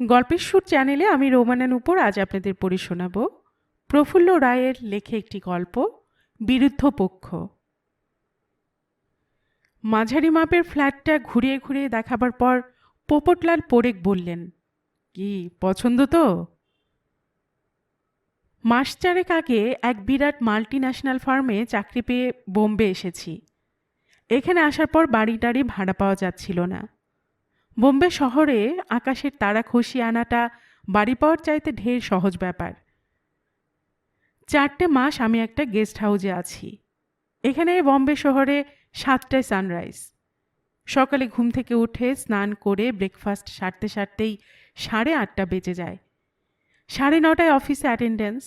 গল্পের সুর চ্যানেলে আমি রোমানান উপর আজ আপনাদের পড়ে শোনাব প্রফুল্ল রায়ের লেখে একটি গল্প, বিরুদ্ধ পক্ষ। মাঝারি মাপের ফ্ল্যাটটা ঘুরিয়ে ঘুরিয়ে দেখাবার পর পোপটলাল পোরেক বললেন, কি, পছন্দ তো? মাস চারেক আগে এক বিরাট মাল্টি ন্যাশনাল ফার্মে চাকরি পেয়ে বোম্বে এসেছি। এখানে আসার পর বাড়ি টাড়ি ভাড়া পাওয়া যাচ্ছিল না। বোম্বে শহরে আকাশের তারা খসিয়ে আনাটা বাড়ি পাওয়ার চাইতে ঢের সহজ ব্যাপার। চারটে মাস আমি একটা গেস্ট হাউসে আছি। এখানে বম্বে শহরে সাতটায় সানরাইজ। সকালে ঘুম থেকে উঠে স্নান করে ব্রেকফাস্ট সারতে সারতেই সাড়ে আটটা বেজে যায়। সাড়ে নটায় অফিসে অ্যাটেন্ডেন্স।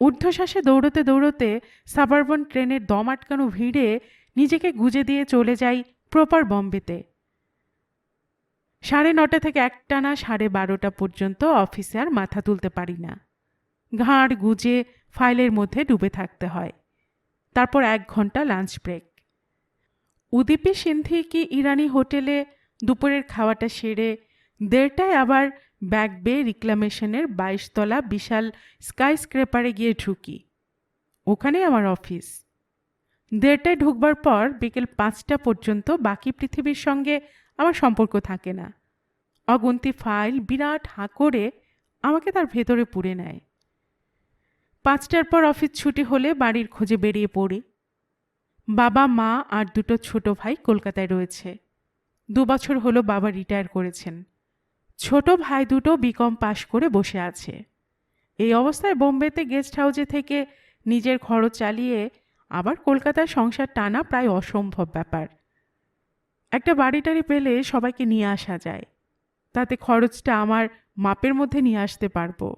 ঊর্ধ্বশ্বাসে দৌড়তে দৌড়তে সাবারবন ট্রেনের দম আটকানো ভিড়ে নিজেকে গুজে দিয়ে চলে যাই প্রপার বম্বেতে। সাড়ে নটা থেকে একটানা সাড়ে বারোটা পর্যন্ত অফিসে আর মাথা তুলতে পারি না। ঘাড় গুজে ফাইলের মধ্যে ডুবে থাকতে হয়। তারপর এক ঘণ্টা লাঞ্চ ব্রেক। উদীপী সিন্ধি কি ইরানি হোটেলে দুপুরের খাওয়াটা সেরে দেড়টায় আবার ব্যাগ বে রিক্লামেশনের বাইশতলা বিশাল স্ক্রেপারে গিয়ে ঢুকি। ওখানে আমার অফিস। দেড়টায় ঢুকবার পর বিকেল পাঁচটা পর্যন্ত বাকি পৃথিবীর সঙ্গে আমার সম্পর্ক থাকে না। অগন্তি ফাইল বিরাট হাঁ করে আমাকে তার ভেতরে পুড়ে নেয়। পাঁচটার পর অফিস ছুটি হলে বাড়ির খোঁজে বেরিয়ে পড়ি। বাবা, মা আর দুটো ছোট ভাই কলকাতায় রয়েছে। দু বছর হলো বাবা রিটায়ার করেছেন। ছোট ভাই দুটো বিকম পাশ করে বসে আছে। এই অবস্থায় বোম্বেতে গেস্ট হাউসে থেকে নিজের খরচ চালিয়ে আবার কলকাতায় সংসার টানা প্রায় অসম্ভব ব্যাপার। একটা বাড়ি টাড়ি পেলে সবাইকে নিয়ে আসা যায়। তাতে খরচটা আমার মাপের মধ্যে নিয়ে আসতে পারব।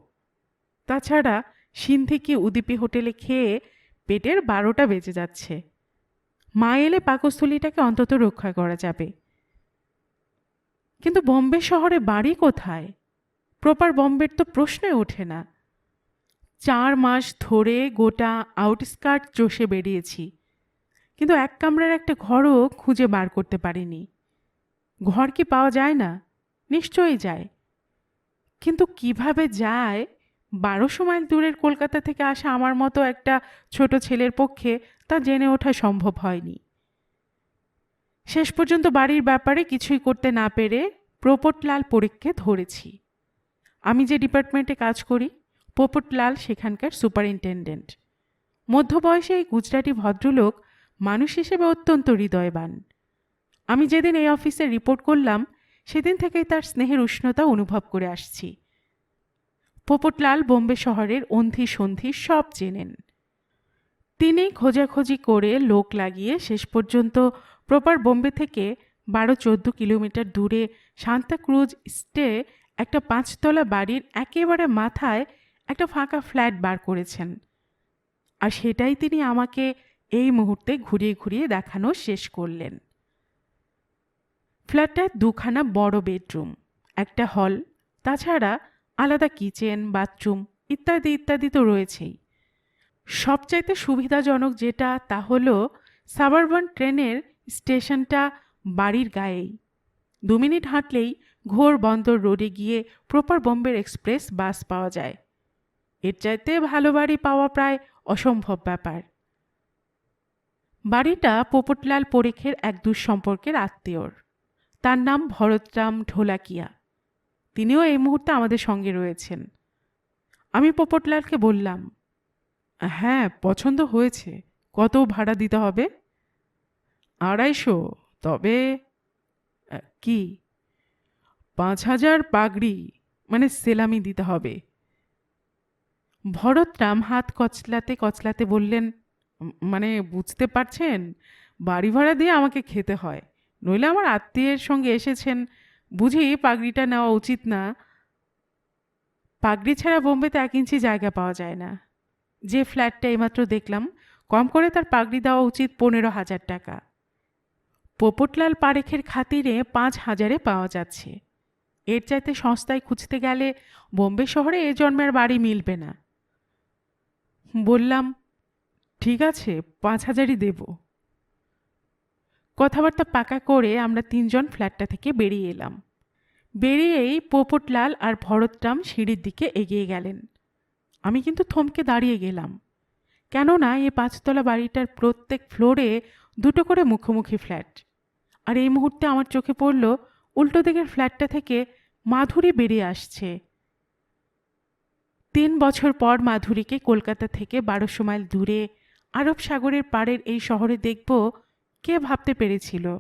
তাছাড়া সিন্ধিকি উদীপী হোটেলে খেয়ে পেটের বারোটা বেজে যাচ্ছে। মা এলে পাকস্থলীটাকে অন্তত রক্ষা করা যাবে। কিন্তু বম্বে শহরে বাড়ি কোথায়? প্রপার বম্বের তো প্রশ্নই ওঠে না। চার মাস ধরে গোটা আউটস্কার্ট চষে বেরিয়েছি। কিন্তু এক কামরার একটা ঘরও খুঁজে বার করতে পারিনি। ঘর কি পাওয়া যায় না? নিশ্চয়ই যায়। কিন্তু কীভাবে যায়? বারোশো মাইল দূরের কলকাতা থেকে আসা আমার মতো একটা ছোট ছেলের পক্ষে তা জেনে ওঠা সম্ভব হয়নি। শেষ পর্যন্ত বাড়ির ব্যাপারে কিছুই করতে না পেরে প্রপটলাল পরীক্ষে ধরেছি। আমি যে ডিপার্টমেন্টে কাজ করি, পোপটলাল সেখানকার সুপারিনটেন্ডেন্ট। মধ্যবয়সে এই গুজরাটি ভদ্রলোক মানুষ হিসেবে অত্যন্ত হৃদয়বান। আমি যেদিন এই অফিসে রিপোর্ট করলাম, সেদিন থেকেই তার স্নেহের উষ্ণতা অনুভব করে আসছি। পোপটলাল বোম্বে শহরের অন্ধি সন্ধি সব চেনেন। তিনি খোঁজাখুঁজি করে লোক লাগিয়ে শেষ পর্যন্ত প্রপার বোম্বে থেকে বারো চোদ্দ কিলোমিটার দূরে সান্তাক্রুজ স্টে একটা পাঁচতলা বাড়ির একেবারে মাথায় একটা ফাঁকা ফ্ল্যাট বার করেছেন। আর সেটাই তিনি আমাকে এই মুহূর্তে ঘুরিয়ে ঘুরিয়ে দেখানো শেষ করলেন। ফ্ল্যাটটায় দুখানা বড় বেডরুম, একটা হল, তাছাড়া আলাদা কিচেন, বাথরুম ইত্যাদি ইত্যাদি তো রয়েছেই। সবচাইতে সুবিধাজনক যেটা তা হলো সাবারবান ট্রেনের স্টেশনটা বাড়ির গায়েই। দু মিনিট হাঁটলেই ঘোর বন্দর রোডে গিয়ে প্রপার বম্বের এক্সপ্রেস বাস পাওয়া যায়। এর চাইতে ভালো বাড়ি পাওয়া প্রায় অসম্ভব ব্যাপার। বাড়িটা পোপটলাল পরেখের এক দুঃসম্পর্কের আত্মীয়র। তার নাম ভরতরাম ঢোলাকিয়া। তিনিও এই মুহূর্তে আমাদের সঙ্গে রয়েছেন। আমি পোপটলালকে বললাম হ্যাঁ পছন্দ হয়েছে। কত ভাড়া দিতে হবে? আড়াইশো। তবে কি? পাঁচ হাজার পাগড়ি মানে সেলামি দিতে হবে। ভরতরাম হাত কচলাতে কচলাতে বললেন "উম, মানে বুঝতে পারছেন? বাড়ি ভাড়া দিয়ে আমাকে খেতে হয়। নইলে আমার আত্মীয়ের সঙ্গে এসেছেন। বুঝি পাগড়িটা নেওয়া উচিত না। পাগড়ি ছাড়া বোম্বেতে এক ইঞ্চি জায়গা পাওয়া যায় না। যে ফ্ল্যাটটা এইমাত্র দেখলাম, কম করে তার পাগড়ি দেওয়া উচিত পনেরো হাজার টাকা। পোপটলাল পারেখের খাতিরে পাঁচ হাজারে পাওয়া যাচ্ছে। এর চাইতে সস্তায় খুঁজতে গেলে বোম্বে শহরে এ জন্মের বাড়ি মিলবে না। বললাম ঠিক আছে, পাঁচ হাজারই দেব। কথাবার্তা পাকা করে আমরা তিনজন ফ্ল্যাটটা থেকে বেরিয়ে এলাম। বেরিয়েই পোপটলাল আর ভরতরাম সিঁড়ির দিকে এগিয়ে গেলেন। আমি কিন্তু থমকে দাঁড়িয়ে গেলাম। কেননা এই পাঁচতলা বাড়িটার প্রত্যেক ফ্লোরে দুটো করে মুখোমুখি ফ্ল্যাট। আর এই মুহূর্তে আমার চোখে পড়ল, উল্টো দিকের ফ্ল্যাটটা থেকে মাধুরী বেরিয়ে আসছে। তিন বছর পর মাধুরীকে কলকাতা থেকে বারোশো মাইল দূরে আরব সাগরের পাড়ের এই শহরে দেখব কে ভাবতে পেরেছিল।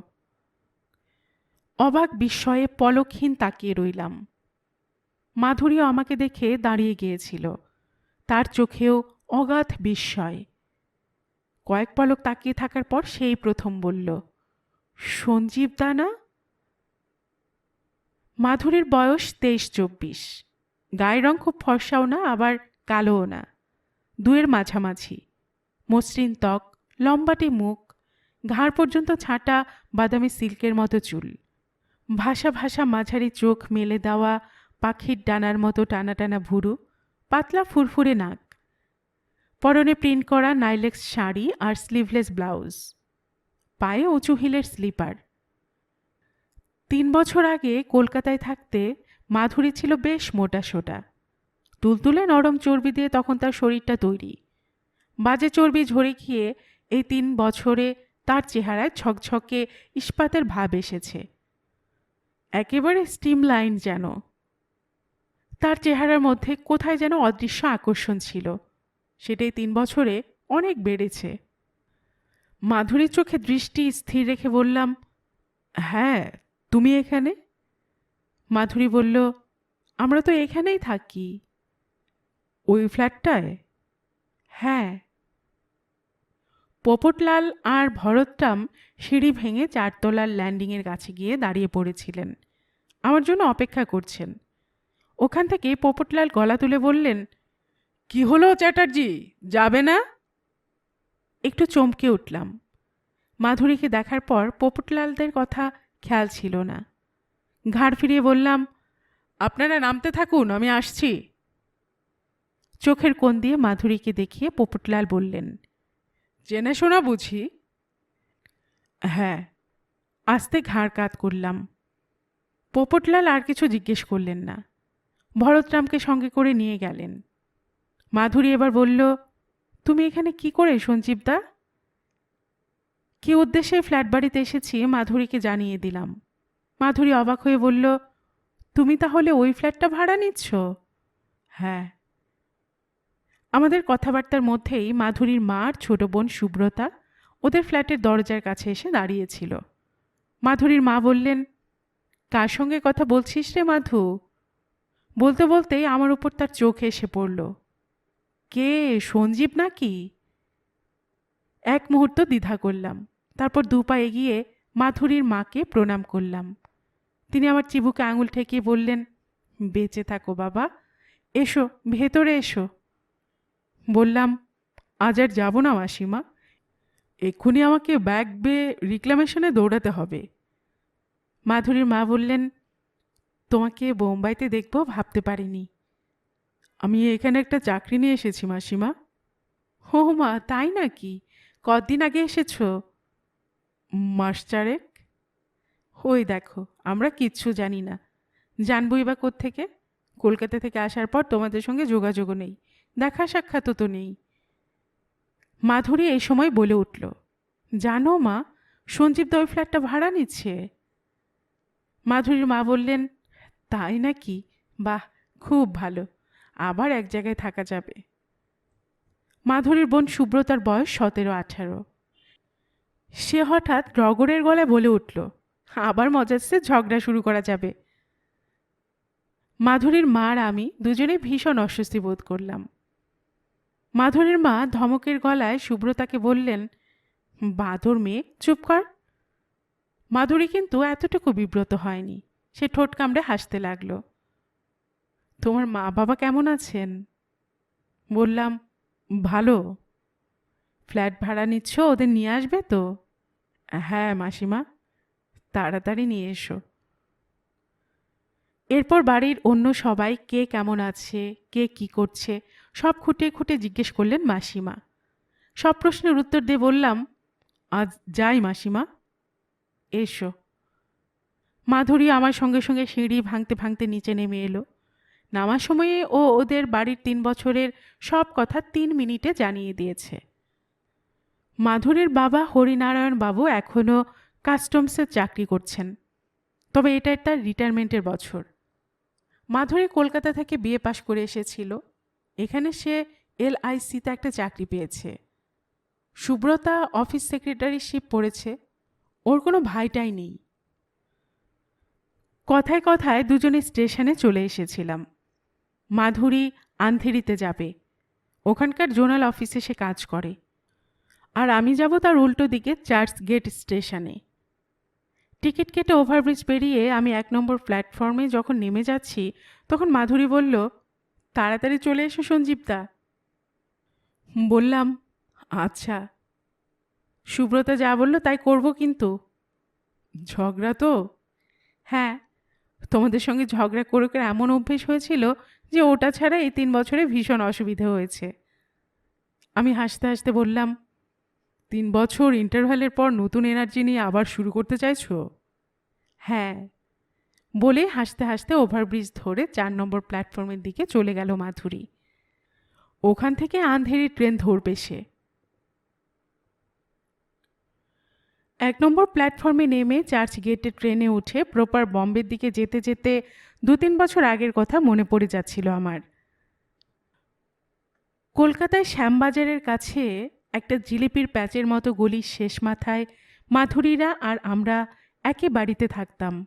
অবাক বিস্ময়ে পলকহীন তাকিয়ে রইলাম। মাধুরীও আমাকে দেখে দাঁড়িয়ে গিয়েছিল। তার চোখেও অগাধ বিস্ময়। কয়েক পলক তাকিয়ে থাকার পর সেই প্রথম বলল, সঞ্জীব দানা মাধুরীর বয়স তেইশ চব্বিশ। গায়ের রং খুব ফর্সাও না, আবার কালোও না। দুয়ের মাঝামাঝি। মসৃণ ত্বক, লম্বাটে মুখ, ঘাড় পর্যন্ত ছাঁটা বাদামি সিল্কের মতো চুল। ভাষা ভাষা মাঝারি চোখ মেলে দেওয়া পাখির ডানার মতো টানা টানা ভুরু, পাতলা ফুরফুরে নাক। পরনে প্রিন্ট করা নাইলেক্স শাড়ি আর স্লিভলেস ব্লাউজ। পায়ে উঁচু হিলের স্লিপার। তিন বছর আগে কলকাতায় থাকতে মাধুরী ছিল বেশ মোটা সোটা। তুলতুলে নরম চর্বি দিয়ে তখন তার শরীরটা তৈরি। বাজে চর্বি ঝরে গিয়ে এই তিন বছরে তার চেহারায় ঝকঝকে ইস্পাতের ভাব এসেছে। একেবারে স্টিম লাইন যেন। তার চেহারার মধ্যে কোথায় যেন অদৃশ্য আকর্ষণ ছিল। সেটাই তিন বছরে অনেক বেড়েছে। মাধুরীর চোখে দৃষ্টি স্থির রেখে বললাম হ্যাঁ তুমি এখানে? মাধুরী বলল, আমরা তো এখানেই থাকি। ওই ফ্ল্যাটটায়? হ্যাঁ। পোপটলাল আর ভরতরাম সিঁড়ি ভেঙে চারতলার ল্যান্ডিংয়ের কাছে গিয়ে দাঁড়িয়ে পড়েছিলেন। আমার জন্য অপেক্ষা করছেন। ওখান থেকে পোপটলাল গলা তুলে বললেন, কি হলো চ্যাটার্জি, যাবে না? একটু চমকে উঠলাম। মাধুরীকে দেখার পর পোপটলালদের কথা খেয়াল ছিল না। ঘাড় ফিরিয়ে বললাম, আপনারা নামতে থাকুন, আমি আসছি। চোখের কোণ দিয়ে মাধুরীকে দেখিয়ে পোপটলাল বললেন জেনে শোনা বুঝি? হ্যাঁ আস্তে ঘাড় কাত করলাম। পোপটলাল আর কিছু জিজ্ঞেস করলেন না। ভরতরামকে সঙ্গে করে নিয়ে গেলেন। মাধুরী এবার বলল, তুমি এখানে কি করে সঞ্জীবদা কি উদ্দেশ্যে ফ্ল্যাট বাড়িতে এসেছি মাধুরীকে জানিয়ে দিলাম। মাধুরী অবাক হয়ে বলল, তুমি তাহলে ওই ফ্ল্যাটটা ভাড়া নিচ্ছ? হ্যাঁ। আমাদের কথাবার্তার মধ্যেই মাধুরীর মা আর ছোট বোন সুব্রতা ওদের ফ্ল্যাটের দরজার কাছে এসে দাঁড়িয়েছিল। মাধুরীর মা বললেন, কার সঙ্গে কথা বলছিস রে মাধু? বলতে বলতেই আমার উপর তার চোখ এসে পড়ল। কে? সঞ্জীব নাকি? এক মুহূর্ত দ্বিধা করলাম, তারপর দু পা এগিয়ে মাধুরীর মাকে প্রণাম করলাম। তিনি আমার চিবুকে আঙুল ঠেকিয়ে বললেন, বেঁচে থাকো বাবা, এসো, ভেতরে এসো। বললাম, আজ আর যাব না মাসিমা। এক্ষুনি আমাকে ব্যাগ বেয়ে রিক্লামেশনে দৌড়াতে হবে। মাধুরীর মা বললেন, তোমাকে বোম্বাইতে দেখব ভাবতে পারিনি। আমি এখানে একটা চাকরি নিয়ে এসেছি মাসিমা। হো মা, তাই নাকি? কদিন আগে এসেছ? মাস চারেক। ওই দেখো, আমরা কিচ্ছু জানি না। জানবই বা থেকে কলকাতা থেকে আসার পর তোমাদের সঙ্গে যোগাযোগও নেই। দেখা সাক্ষাৎও তো নেই। মাধুরী এই সময় বলে উঠল, জানো মা, সঞ্জীব দই ফ্ল্যাটটা ভাড়া নিচ্ছে? মাধুরীর মা বললেন, তাই নাকি? বাহ, খুব ভালো, আবার এক জায়গায় থাকা যাবে। মাধুরীর বোন সুব্রতার বয়স সতেরো আঠারো। সে হঠাৎ রগরের গলায় বলে উঠল, আবার মজাচ্ছে ঝগড়া শুরু করা যাবে। মাধুরীর মা আর আমি দুজনেই ভীষণ অস্বস্তি বোধ করলাম। মাধুরীর মা ধমকের গলায় সুব্রতাকে বললেন, বাদর মেয়ে, চুপ কর। মাধুরী কিন্তু এতটুকু বিব্রত হয়নি। সে ঠোঁট কামড়ে হাসতে লাগল। তোমার মা বাবা কেমন আছেন? বললাম, ভালো। ফ্ল্যাট ভাড়া নিচ্ছ, ওদের নিয়ে আসবে তো? হ্যাঁ মাসিমা, তাড়াতাড়ি নিয়ে এসো। এরপর বাড়ির অন্য সবাই কে কেমন আছে, কে কি করছে সব খুঁটে খুঁটে জিজ্ঞেস করলেন মাসিমা। সব প্রশ্নের উত্তর দিয়ে বললাম, আজ যাই মাসিমা, এসো। মাধুরী আমার সঙ্গে সঙ্গে সিঁড়ি ভাঙতে ভাঙতে নিচে নেমে এলো। নামার সময়ে ও ওদের বাড়ির তিন বছরের সব কথা তিন মিনিটে জানিয়ে দিয়েছে। মাধুরীর বাবা হরিনারায়ণ বাবু এখনও কাস্টমসের চাকরি করছেন, তবে এটা তার রিটায়ারমেন্টের বছর। মাধুরী কলকাতা থেকে বিয়ে পাশ করে এসেছিল। এখানে সে এলআইসিতে একটা চাকরি পেয়েছে। সুব্রতা অফিস সেক্রেটারিশিপ পড়েছে। ওর কোনো ভাইটাই নেই। কথায় কথায় দুজনে স্টেশনে চলে এসেছিলাম। মাধুরী আন্ধেরিতে যাবে। ওখানকার জোনাল অফিসে সে কাজ করে। আর আমি যাব তার উল্টো দিকে চার্চ গেট স্টেশনে। টিকিট কেটে ওভারব্রিজ পেরিয়ে আমি এক নম্বর প্ল্যাটফর্মে যখন নেমে যাচ্ছি, তখন মাধুরী বলল তাড়াতাড়ি চলে এসো, সঞ্জীবদা। বললাম আচ্ছা। সুব্রতা যা বলল তাই করব কিন্তু। ঝগড়া তো? হ্যাঁ তোমাদের সঙ্গে ঝগড়া করে করে এমন অভ্যেস হয়েছিল যে ওটা ছাড়া এই তিন বছরে ভীষণ অসুবিধে হয়েছে। আমি হাসতে হাসতে বললাম, তিন বছর ইন্টারভ্যালের পর নতুন এনার্জি নিয়ে আবার শুরু করতে চাইছো? হ্যাঁ বলে হাসতে হাসতে ওভারব্রিজ ধরে চার নম্বর প্ল্যাটফর্মের দিকে চলে গেল মাধুরী। ওখান থেকে আন্ধেরি ট্রেন ধরবে সে। এক নম্বর প্ল্যাটফর্মে নেমে চার্চ গেটে ট্রেনে উঠে প্রপার বম্বের দিকে যেতে যেতে দু তিন বছর আগের কথা মনে পড়ে যাচ্ছিল আমার। কলকাতায় শ্যামবাজারের কাছে একটা জিলিপির প্যাচের মতো গলির শেষ মাথায় মাধুরীরা আর আমরা একে বাড়িতে থাকতাম।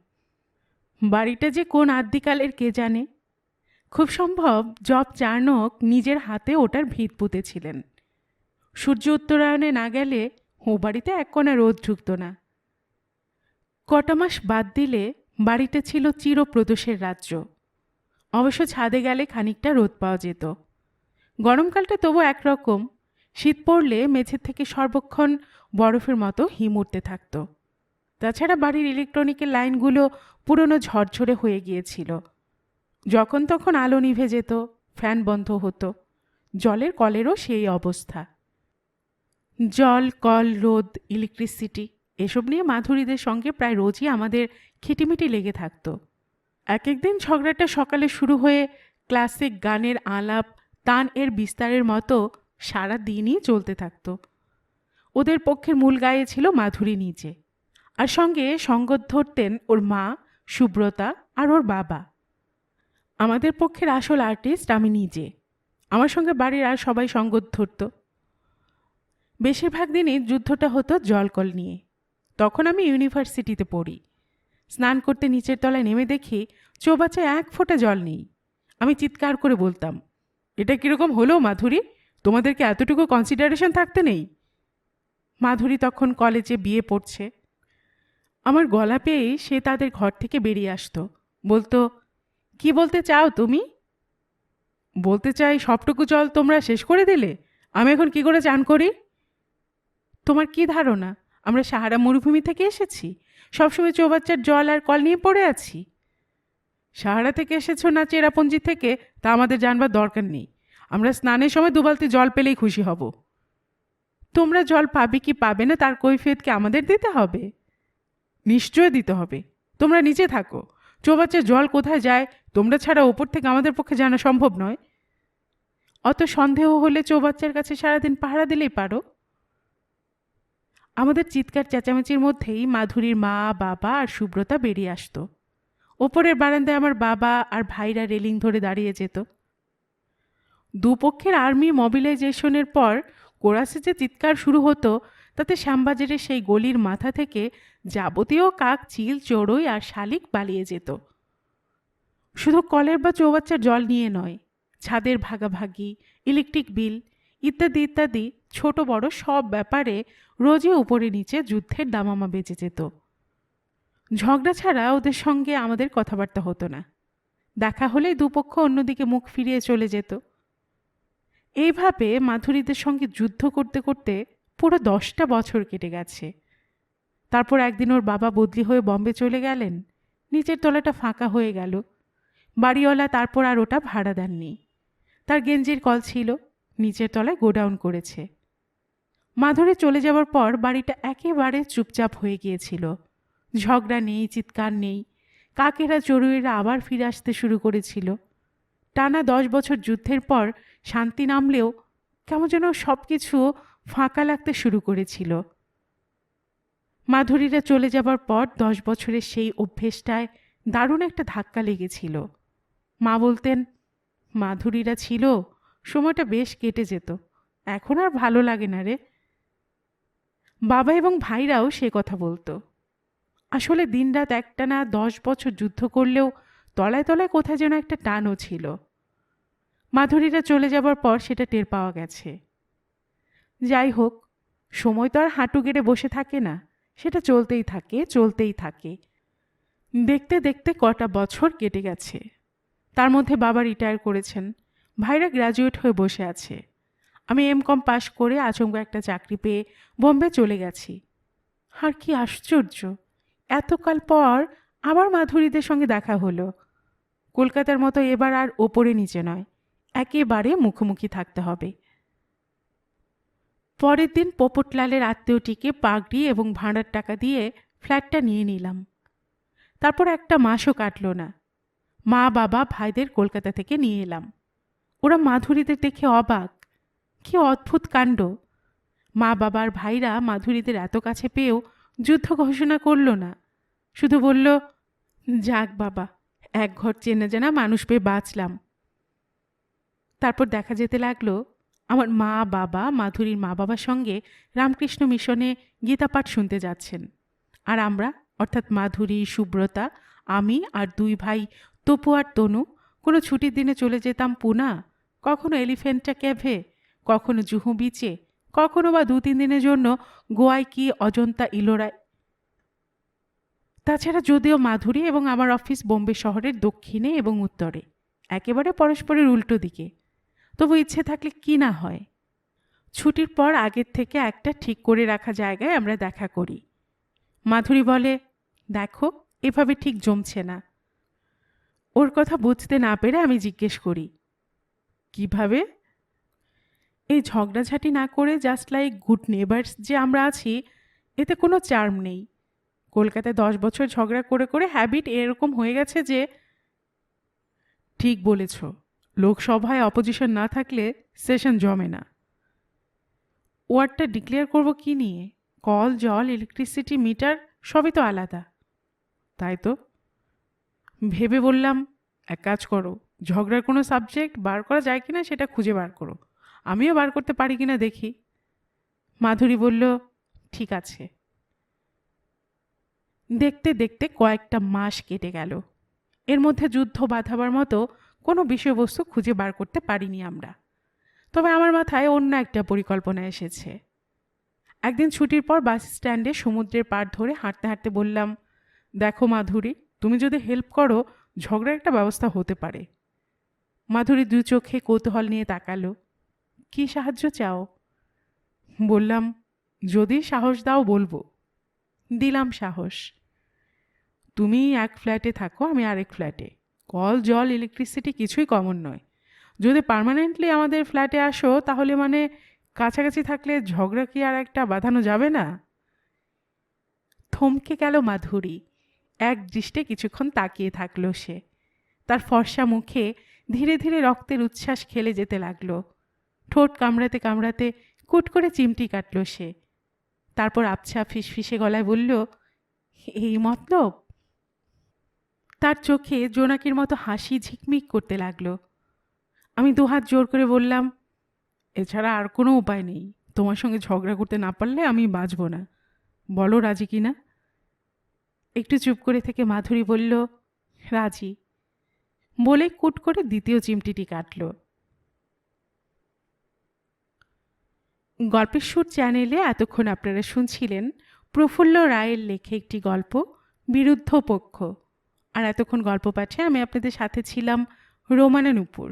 বাড়িটা যে কোন আদ্যিকালের কে জানে? খুব সম্ভব জব চার্নক নিজের হাতে ওটার ভিত পুঁতেছিলেন সূর্য উত্তরায়ণে না গেলে ও বাড়িতে এক কোণা রোদ ঢুকত না। কটা মাস বাদ দিলে বাড়িটা ছিল চিরপ্রদোষের রাজ্য। অবশ্য ছাদে গেলে খানিকটা রোদ পাওয়া যেত। গরমকালটা তবু একরকম, শীত পড়লে মেঝের থেকে সর্বক্ষণ বরফের মতো হিম উঠতে থাকতো। তাছাড়া বাড়ির ইলেকট্রনিকের লাইনগুলো পুরনো ঝরঝরে হয়ে গিয়েছিল। যখন তখন আলো নিভে যেত, ফ্যান বন্ধ হতো। জলের কলেরও সেই অবস্থা। জল, কল, রোদ, ইলেকট্রিসিটি, এসব নিয়ে মাধুরীদের সঙ্গে প্রায় রোজই আমাদের খিটিমিটি লেগে থাকতো। এক একদিন ঝগড়াটা সকালে শুরু হয়ে ক্লাসিক গানের আলাপ, তান এর বিস্তারের মতো সারা দিনই চলতে থাকতো। ওদের পক্ষের মূল গায়ে ছিল মাধুরী নিজে। আর সঙ্গে সঙ্গত ধরতেন ওর মা, সুব্রতা আর ওর বাবা। আমাদের পক্ষের আসল আর্টিস্ট আমি নিজে। আমার সঙ্গে বাড়ির আর সবাই সঙ্গত ধরত। বেশিরভাগ দিনই যুদ্ধটা হতো জলকল নিয়ে। তখন আমি ইউনিভার্সিটিতে পড়ি। স্নান করতে নিচের তলায় নেমে দেখি চৌবাচ্চায় এক ফোঁটা জল নেই। আমি চিৎকার করে বলতাম, এটা কীরকম হলো মাধুরী? তোমাদেরকে এতটুকু কনসিডারেশন থাকতে নেই? মাধুরী তখন কলেজে বিয়ে পড়ছে। আমার গলা পেয়েই সে তাদের ঘর থেকে বেরিয়ে আসতো। বলতো, কি বলতে চাও তুমি? বলতে চাই সবটুকু জল তোমরা শেষ করে দিলে? আমি এখন কি করে চান করি? তোমার কি ধারণা? আমরা সাহারা মরুভূমি থেকে এসেছি। সবসময় চৌবাচ্চার জল আর কল নিয়ে পড়ে আছি। সাহারা থেকে এসেছ না চেরাপঞ্জি থেকে, তা আমাদের জানবার দরকার নেই। আমরা স্নানের সময় দুবালতি জল পেলেই খুশি হব। তোমরা জল পাবে কি পাবে না, তার কৈফিয়তকে আমাদের দিতে হবে? নিশ্চয় দিতে হবে। তোমরা নিচে থাকো। চৌবাচ্চার জল কোথায় যায়, তোমরা ছাড়া ওপর থেকে আমাদের পক্ষে জানা সম্ভব নয়। অত সন্দেহ হলে চৌবাচ্চার কাছে সারাদিন পাহারা দিলেই পারো। আমাদের চিৎকার চেঁচামেচির মধ্যেই মাধুরীর মা, বাবা আর সুব্রতা বেরিয়ে আসতো। ওপরের বারান্দায় আমার বাবা আর ভাইরা রেলিং ধরে দাঁড়িয়ে যেত। দুপক্ষের আর্মি মবিলাইজেশনের পর কোরাসে যে চিৎকার শুরু হতো তাতে শ্যামবাজারের সেই গলির মাথা থেকে যাবতীয় কাক, চিল, চড়ুই আর শালিক পালিয়ে যেত। শুধু কলের বা চৌবাচ্চার জল নিয়ে নয়, ছাদের ভাগাভাগি, ইলেকট্রিক বিল ইত্যাদি ইত্যাদি ছোট বড় সব ব্যাপারে রোজই উপরে নিচে যুদ্ধের দামামা বেঁচে যেত। ঝগড়া ছাড়া ওদের সঙ্গে আমাদের কথাবার্তা হতো না। দেখা হলে দুপক্ষ অন্যদিকে মুখ ফিরিয়ে চলে যেত। এইভাবে মাধুরীদের সঙ্গে যুদ্ধ করতে করতে পুরো দশটা বছর কেটে গেছে। তারপর একদিন ওর বাবা বদলি হয়ে বম্বে চলে গেলেন। নিচের তলাটা ফাঁকা হয়ে গেল। বাড়িওয়ালা তারপর আর ওটা ভাড়া দেননি। তার গেঞ্জির কল ছিল, নিচের তলায় গোডাউন করেছে। মাধুরী চলে যাওয়ার পর বাড়িটা একেবারে চুপচাপ হয়ে গিয়েছিল। ঝগড়া নেই, চিৎকার নেই। কাকেরা চড়ুইয়েরা আবার ফিরে আসতে শুরু করেছিল। টানা দশ বছর যুদ্ধের পর শান্তি নামলেও কেমন যেন সব কিছু ফাঁকা লাগতে শুরু করেছিল। মাধুরীরা চলে যাবার পর দশ বছরের সেই অভ্যেসটায় দারুণ একটা ধাক্কা লেগেছিল। মা বলতেন, মাধুরীরা ছিল, সময়টা বেশ কেটে যেত। এখন আর ভালো লাগে না রে। বাবা এবং ভাইরাও সে কথা বলতো। আসলে দিনরাত একটানা দশ বছর যুদ্ধ করলেও তলায় তলায় কোথায় যেন একটা টানও ছিল। মাধুরীরা চলে যাবার পর সেটা টের পাওয়া গেছে। যাই হোক, সময় তো আর হাঁটু গেড়ে বসে থাকে না। সেটা চলতেই থাকে চলতেই থাকে। দেখতে দেখতে কটা বছর কেটে গেছে। তার মধ্যে বাবা রিটায়ার করেছেন। ভাইরা গ্র্যাজুয়েট হয়ে বসে আছে। আমি এম কম পাশ করে আচমকা একটা চাকরি পেয়ে বোম্বে চলে গেছি। আর কি আশ্চর্য, এতকাল পর আবার মাধুরীদের সঙ্গে দেখা হলো। কলকাতার মতো এবার আর ওপরে নিচে নয়, একেবারে মুখোমুখি থাকতে হবে। পরের দিন পোপটলালের আত্মীয়টিকে পাগড়ি এবং ভাড়ার টাকা দিয়ে ফ্ল্যাটটা নিয়ে নিলাম। তারপর একটা মাসও কাটল না। মা, বাবা, ভাইদের কলকাতা থেকে নিয়ে এলাম। ওরা মাধুরীদের দেখে অবাক। কি অদ্ভুত কাণ্ড! মা, বাবার ভাইরা মাধুরীদের এত কাছে পেয়েও যুদ্ধ ঘোষণা করল না। শুধু বলল, যাক বাবা, এক ঘর চেনা জানা মানুষ পেয়ে বাঁচলাম। তারপর দেখা যেতে লাগল আমার মা, বাবা, মাধুরীর মা বাবার সঙ্গে রামকৃষ্ণ মিশনে গীতাপাঠ শুনতে যাচ্ছেন। আর আমরা, অর্থাৎ মাধুরী, সুব্রতা, আমি আর দুই ভাই, তপু আর তনু, কোনো ছুটির দিনে চলে যেতাম পুনা, কখনো এলিফেন্টা ক্যাভে কখনো জুহু বিচে, কখনো বা দু তিন দিনের জন্য গোয়ায় কি অজন্তা ইলোরায় তাছাড়া যদিও মাধুরী এবং আমার অফিস বোম্বে শহরের দক্ষিণে এবং উত্তরে, একেবারে পরস্পরের উল্টো দিকে। তবু ইচ্ছে থাকলে কি না হয়? ছুটির পর আগের থেকে একটা ঠিক করে রাখা জায়গায় আমরা দেখা করি। মাধুরী বলে, দেখো, এভাবে ঠিক জমছে না। ওর কথা বুঝতে না পেরে আমি জিজ্ঞেস করি, কীভাবে? এই ঝগড়াঝাটি না করে জাস্ট লাইক গুড নেবার্স যে আমরা আছি, এতে কোনো চার্ম নেই। কলকাতায় দশ বছর ঝগড়া করে করে হ্যাবিট এরকম হয়ে গেছে যে, ঠিক বলেছ। লোকসভায় অপোজিশন না থাকলে সেশন জমে না। ওয়ার্ডটা ডিক্লেয়ার করব কি নিয়ে? কল, জল ইলেকট্রিসিটি মিটার সবই তো আলাদা। তাই তো? ভেবে বললাম, এক কাজ করো, ঝগড়ার কোনো সাবজেক্ট বার করা যায় কি না সেটা খুঁজে বার করো। আমিও বার করতে পারি কি না দেখি। মাধুরী বলল, ঠিক আছে। দেখতে দেখতে কয়েকটা মাস কেটে গেল। এর মধ্যে যুদ্ধ বাঁধাবার মতো কোনো বিষয়বস্তু খুঁজে বার করতে পারিনি আমরা। তবে আমার মাথায় অন্য একটা পরিকল্পনা এসেছে। একদিন ছুটির পর বাস স্ট্যান্ডে সমুদ্রের পাড় ধরে হাঁটতে হাঁটতে বললাম, দেখো মাধুরী, তুমি যদি হেল্প করো, ঝগড়ার একটা ব্যবস্থা হতে পারে। মাধুরী দু চোখে কৌতূহল নিয়ে তাকালো। কি সাহায্য চাও? বললাম, যদি সাহস দাও বলব। দিলাম সাহস। তুমি এক ফ্ল্যাটে থাকো, আমি আরেক ফ্ল্যাটে। কল, জল ইলেকট্রিসিটি কিছুই কমন নয়। যদি পার্মানেন্টলি আমাদের ফ্ল্যাটে আসো, তাহলে মানে কাছাকাছি থাকলে ঝগড়া কি আর একটা বাঁধানো যাবে না? থমকে গেল মাধুরী। এক দৃষ্টে কিছুক্ষণ তাকিয়ে থাকল সে। তার ফর্সা মুখে ধীরে ধীরে রক্তের উচ্ছ্বাস খেলে যেতে লাগল। ঠোঁট কামড়াতে কামড়াতে কুট করে চিমটি কাটল সে। তারপর আবছা ফিসফিসে গলায় বলল এই মতলব? তার চোখে জোনাকির মতো হাসি ঝিকমিক করতে লাগল। আমি দুহাত জোর করে বললাম, এছাড়া আর কোনো উপায় নেই। তোমার সঙ্গে ঝগড়া করতে না পারলে আমি বাঁচব না। বলো রাজি কি না একটু চুপ করে থেকে মাধুরী বলল, রাজি। বলে কুট করে দ্বিতীয় চিমটিটি কাটল। গল্পের সুর চ্যানেলে এতক্ষণ আপনারা শুনছিলেন প্রফুল্ল রায়ের লেখে একটি গল্প বিরুদ্ধ পক্ষ আর এতক্ষণ গল্প পাঠে আমি আপনাদের সাথে ছিলাম রোমানা নুপুর